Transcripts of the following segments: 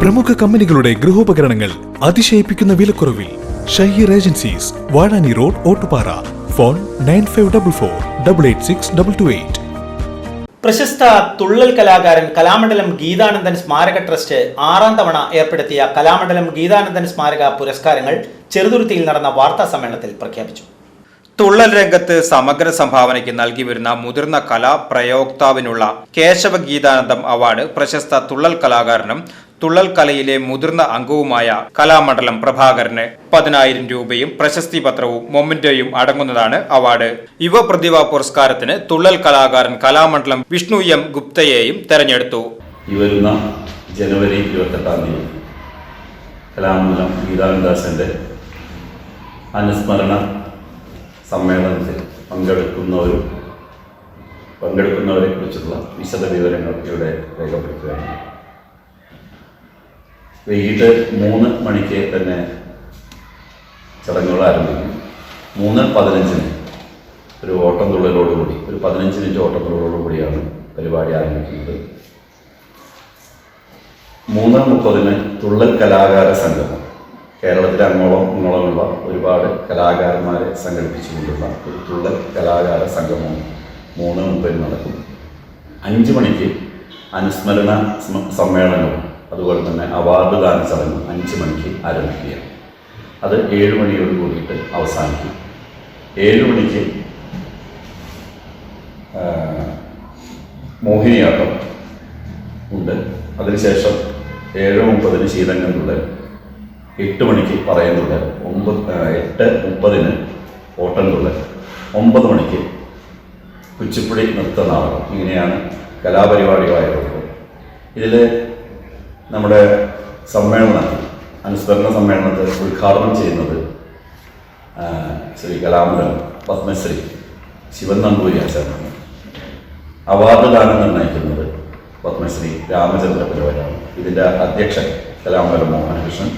പ്രമുഖ കമ്പനികളുടെ ഗൃഹോപകരണങ്ങൾ അതിശയിപ്പിക്കുന്ന വിലക്കുറവിൽ Shaheer agencies Vazhani road Ottupara. Phone nine five double four double eight six double two eight. പ്രശസ്ത തുള്ളൽ കലാകാരൻ കലാമണ്ഡലം ഗീതാനന്ദൻ സ്മാരക ട്രസ്റ്റ് ആറാം തവണ ഏർപ്പെടുത്തിയ കലാമണ്ഡലം ഗീതാനന്ദൻ സ്മാരക പുരസ്കാരങ്ങൾ ചെറുതുരുത്തിയിൽ നടന്ന വാർത്താ സമ്മേളനത്തിൽ പ്രഖ്യാപിച്ചു. തുള്ളൽ രംഗത്ത് സമഗ്ര സംഭാവനയ്ക്ക് നൽകി വരുന്ന മുതിർന്ന കലാ പ്രയോക്താവിനുള്ള കേശവ ഗീതാനന്ദം അവാർഡ് പ്രശസ്ത തുള്ളൽ കലാകാരനും തുള്ളൽ കലയിലെ മുതിർന്ന അംഗവുമായ കലാമണ്ഡലം പ്രഭാകരന് പതിനായിരം രൂപയും പ്രശസ്തി പത്രവും മൊമെന്റോയും അടങ്ങുന്നതാണ് അവാർഡ്. യുവ പ്രതിഭ പുരസ്കാരത്തിന് തുള്ളൽ കലാകാരൻ കലാമണ്ഡലം വിഷ്ണു എം ഗുപ്തയെയും തെരഞ്ഞെടുത്തു. ജനുവരി ഇരുപത്തെട്ടാം തീയതി കലാമണ്ഡലം ഗീതാനന്ദാസന്റെ അനുസ്മരണ സമ്മേളനത്തിൽ പങ്കെടുക്കുന്നവരും പങ്കെടുക്കുന്നവരെ കുറിച്ചുള്ള വിശദ വിവരങ്ങൾ ഇവിടെ രേഖപ്പെടുത്തുകയാണ്. വൈകിട്ട് മൂന്ന് മണിക്ക് തന്നെ ചടങ്ങുകൾ ആരംഭിക്കും. മൂന്ന് പതിനഞ്ചിന് ഒരു ഓട്ടം തുള്ളലോടുകൂടി ഒരു പതിനഞ്ച് മിനിറ്റ് ഓട്ടം തുള്ളലോടുകൂടിയാണ് പരിപാടി ആരംഭിക്കുന്നത്. മൂന്ന് മുപ്പതിന് തുള്ളൽ കലാകാര സംഗമം. കേരളത്തിലെ അങ്ങോളം ഇങ്ങോളമുള്ള ഒരുപാട് കലാകാരന്മാരെ സംഘടിപ്പിച്ചുകൊണ്ടുള്ള ഒരു തുള്ളൽ കലാകാര സംഗമം മൂന്ന് മുപ്പതിന് നടക്കും. അഞ്ച് മണിക്ക് അനുസ്മരണ സ്മ- സമ്മേളനവും അതുപോലെ തന്നെ അവാർഡ് ദാന ചടങ്ങ് അഞ്ച് മണിക്ക് ആരംഭിക്കുകയാണ് അത് ഏഴ് മണിയോട് കൂടിയിട്ട് അവസാനിക്കും. ഏഴ് മണിക്ക് മോഹിനിയാട്ടം ഉണ്ട്. അതിനുശേഷം ഏഴ് മുപ്പതിന് ശീതങ്ങളുണ്ട് എട്ട് മണിക്ക് പറയുന്നുണ്ട് ഒമ്പത് എട്ട് മുപ്പതിന് ഓട്ടംതുള്ളൽ ഒമ്പത് മണിക്ക് കുച്ചിപ്പുടി നൃത്ത നാടകം ഇങ്ങനെയാണ് കലാപരിപാടികളായിട്ടുള്ളത് ഇതിൽ നമ്മുടെ സമ്മേളനം അനുസ്മരണ സമ്മേളനത്തെ ഉദ്ഘാടനം ചെയ്യുന്നത് ശ്രീ കലാമണ്ഡലം പത്മശ്രീ ശിവൻ നമ്പൂരി ആചാര്യനാണ് അവാർഡ് ദാനം നിർണയിക്കുന്നത് പത്മശ്രീ രാമചന്ദ്ര പുരവരാണ് ഇതിന്റെ അധ്യക്ഷൻ കലാമണ്ഡലം മോഹനകൃഷ്ണൻ.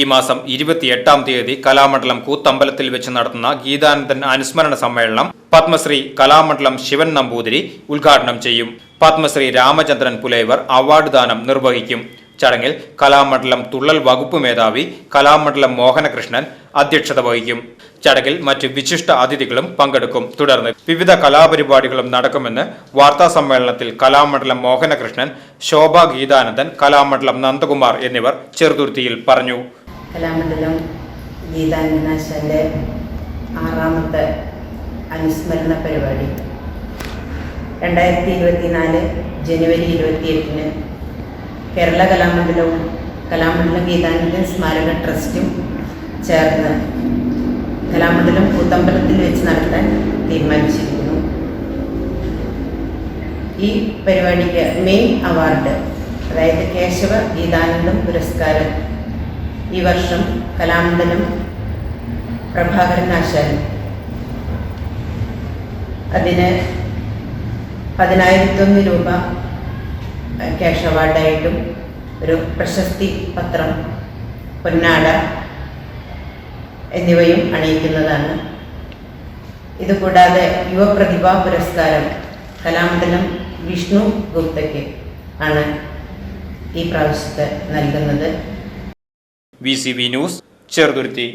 ഈ മാസം ഇരുപത്തിയെട്ടാം തീയതി കലാമണ്ഡലം കൂത്തമ്പലത്തിൽ വെച്ച് നടത്തുന്ന ഗീതാനന്ദൻ അനുസ്മരണ സമ്മേളനം പത്മശ്രീ കലാമണ്ഡലം ശിവൻ നമ്പൂതിരി ഉദ്ഘാടനം ചെയ്യും. പത്മശ്രീ രാമചന്ദ്രൻ പുലൈവർ അവാർഡ് ദാനം നിർവഹിക്കും. ചടങ്ങിൽ കലാമണ്ഡലം തുള്ളൽ വകുപ്പ് മേധാവി കലാമണ്ഡലം മോഹനകൃഷ്ണൻ അധ്യക്ഷത വഹിക്കും. ചടങ്ങിൽ മറ്റ് വിശിഷ്ട അതിഥികളും പങ്കെടുക്കും. തുടർന്ന് വിവിധ കലാപരിപാടികളും നടക്കുമെന്ന് വാർത്താ സമ്മേളനത്തിൽ കലാമണ്ഡലം മോഹനകൃഷ്ണൻ ശോഭ ഗീതാനന്ദൻ കലാമണ്ഡലം നന്ദകുമാർ എന്നിവർ ചെറുതുരുത്തിയിൽ പറഞ്ഞു. കലാമണ്ഡലം ഗീതാനന്ദനാശാന്റെ ആറാമത്തെ അനുസ്മരണ പരിപാടി. രണ്ടായിരത്തി ഇരുപത്തിനാല് ജനുവരി ഇരുപത്തിയെട്ടിന് കേരള കലാമണ്ഡലവും കലാമണ്ഡലം ഗീതാനന്ദൻ സ്മാരക ട്രസ്റ്റും ചേർന്ന് കലാമണ്ഡലം കൂത്തമ്പലത്തിൽ വെച്ച് നടത്താൻ തീരുമാനിച്ചിരിക്കുന്നു. ഈ പരിപാടിക്ക് മെയിൻ അവാർഡ് അതായത് കേശവ ഗീതാനന്ദം പുരസ്കാരം ഈ വർഷം കലാമണ്ഡലം പ്രഭാകരൻ ആശാരി അതിന് പതിനായിരത്തൊന്ന് രൂപ ക്യാഷ് അവാർഡായിട്ടും ഒരു പ്രശസ്തി പത്രം പൊന്നാട എന്നിവയും അണിയിക്കുന്നതാണ്. ഇതുകൂടാതെ യുവപ്രതിഭാ പുരസ്കാരം കലാമണ്ഡലം വിഷ്ണു ഗുപ്തയ്ക്ക് ആണ് ഈ പ്രാവശ്യത്തെ നൽകുന്നത്. V C B news Cheruthuruthy.